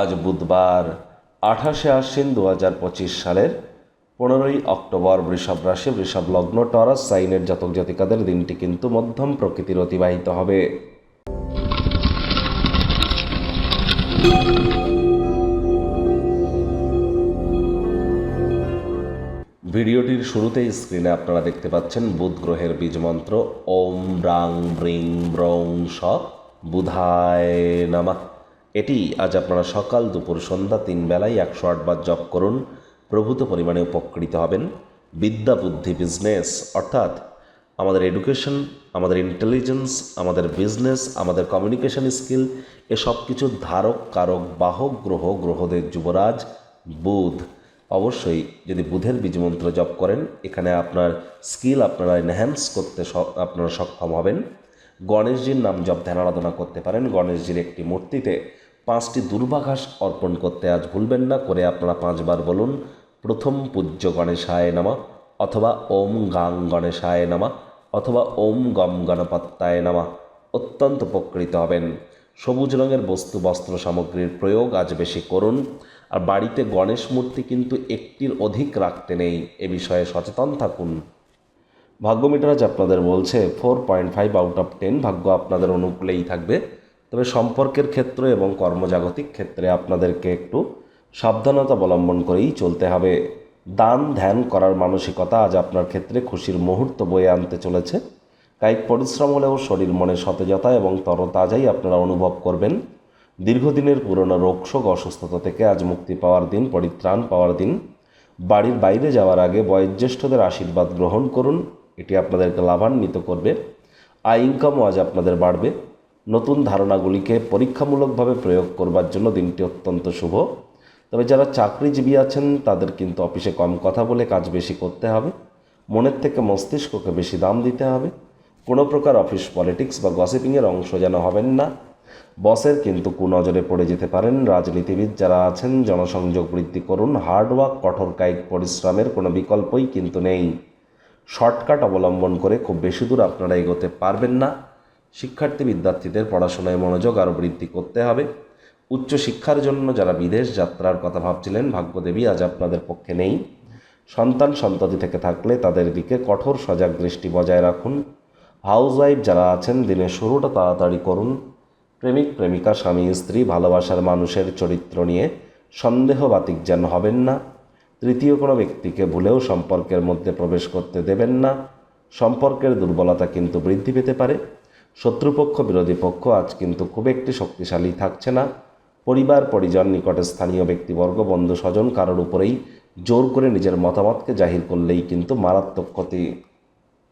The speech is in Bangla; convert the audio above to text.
আজ বুধবার, আঠাশে আশ্বিন দু হাজার পঁচিশ সালের পনেরোই অক্টোবর। বৃষভ রাশি, বৃষভ লগ্ন, টরাস সাইনের জাতক জাতিকাদের দিনটি কিন্তু মধ্যম প্রকৃতির অতিবাহিত হবে। ভিডিওটির শুরুতেই স্ক্রিনে আপনারা দেখতে পাচ্ছেন বুধ গ্রহের বীজ মন্ত্র, ওম ব্রাং ব্রিং, ব্রং স বুধায় নামা। এটি আজ আপনারা সকাল দুপুর সন্ধ্যা তিন বেলায় একশো আটবার জপ করুন, প্রভূত পরিমাণে উপকৃত হবেন। বিদ্যা বুদ্ধি বিজনেস অর্থাৎ আমাদের এডুকেশন আমাদের ইন্টেলিজেন্স আমাদের বিজনেস আমাদের কমিউনিকেশন স্কিল এসব কিছুর ধারক, কারক, বাহক, গ্রহ, গ্রহদের যুবরাজ, বুধ। অবশ্যই যদি বুধের বীজমন্ত্র জপ করেন, এখানে আপনার স্কিল আপনারা এনহ্যান্স করতে আপনারা সক্ষম হবেন। গণেশজির নাম জপ ধ্যান আরাধনা করতে পারেন। গণেশজির একটি মূর্তিতে পাঁচটি দুর্বাঘাস অর্পণ করতে আজ ভুলবেন না, করে আপনারা পাঁচবার বলুন, প্রথম পূজ্য গণেশায় নামা, অথবা ওম গাং গণেশায় নামা, অথবা ওম গম গণপত্তায় নামা। অত্যন্ত উপকৃত হবেন। সবুজ রঙের বস্তু, বস্ত্র সামগ্রীর প্রয়োগ আজ বেশি করুন। আর বাড়িতে গণেশ মূর্তি কিন্তু একটির অধিক রাখতে নেই, এ বিষয়ে সচেতন থাকুন। ভাগ্য মিটার আজ আপনাদের বলছে four point five out of ten ভাগ্য আপনাদের অনুকূলেই থাকবে। তবে সম্পর্কের ক্ষেত্রে এবং কর্মজাগতিক ক্ষেত্রে আপনাদেরকে একটু সাবধানতা অবলম্বন করেই চলতে হবে। দান ধ্যান করার মানসিকতা আজ আপনার ক্ষেত্রে খুশির মুহূর্ত বয়ে আনতে চলেছে। কায়িক পরিশ্রম হলেও শরীর মনে সতেজতা এবং তরতাজাই আপনারা অনুভব করবেন। দীর্ঘদিনের পুরনো রোগশোক অসুস্থতা থেকে আজ মুক্তি পাওয়ার দিন, পরিত্রাণ পাওয়ার দিন। বাড়ির বাইরে যাওয়ার আগে বয়োজ্যেষ্ঠদের আশীর্বাদ গ্রহণ করুন, এটি আপনাদেরকে লাভান্বিত করবে। আয় ইনকামও আজ আপনাদের বাড়বে। নতুন ধারণাগুলিকে পরীক্ষামূলকভাবে প্রয়োগ করবার জন্য দিনটি অত্যন্ত শুভ। তবে যারা চাকরিজীবী আছেন, তাদের কিন্তু অফিসে কম কথা বলে কাজ বেশি করতে হবে। মনের থেকে মস্তিষ্ককে বেশি দাম দিতে হবে। কোনো প্রকার অফিস পলিটিক্স বা গসিপিংয়ের অংশ যেন হবেন না। বসের কিন্তু কুনজরে পড়ে যেতে পারেন। রাজনীতিবিদ যারা আছেন, জনসংযোগ বৃদ্ধি করুন। হার্ডওয়ার্ক কঠোর কায়িক পরিশ্রমের কোনো বিকল্পই কিন্তু নেই। শর্টকাট অবলম্বন করে খুব বেশি দূর আপনারা এগোতে পারবেন না। শিক্ষার্থী বিদ্যার্থীদের পড়াশোনায় মনোযোগ আরও বৃদ্ধি করতে হবে। উচ্চ শিক্ষার জন্য যারা বিদেশ যাত্রার কথা ভাবছিলেন, ভাগ্যদেবী আজ আপনাদের পক্ষে নেই। সন্তান সন্ততি থেকে থাকলে তাদের দিকে কঠোর সজাগ দৃষ্টি বজায় রাখুন। হাউস ওয়াইফ যারা আছেন, দিনের শুরুটা তাড়াতাড়ি করুন। প্রেমিক, প্রেমিকা, স্বামী, স্ত্রী, ভালোবাসার মানুষের চরিত্র নিয়ে সন্দেহবাতিক যেন হবেন না। তৃতীয় কোনো ব্যক্তিকে ভুলেও সম্পর্কের মধ্যে প্রবেশ করতে দেবেন না। সম্পর্কের দুর্বলতা কিন্তু বৃদ্ধি পেতে পারে। শত্রুপক্ষ, বিরোধী পক্ষ আজ কিন্তু খুব একটি শক্তিশালী থাকছে না। পরিবার, পরিজন, নিকটে স্থানীয় ব্যক্তিবর্গ বন্ধু স্বজন কারোর উপরেই জোর করে নিজের মতামতকে জাহির করলেই কিন্তু মারাত্মক ক্ষতি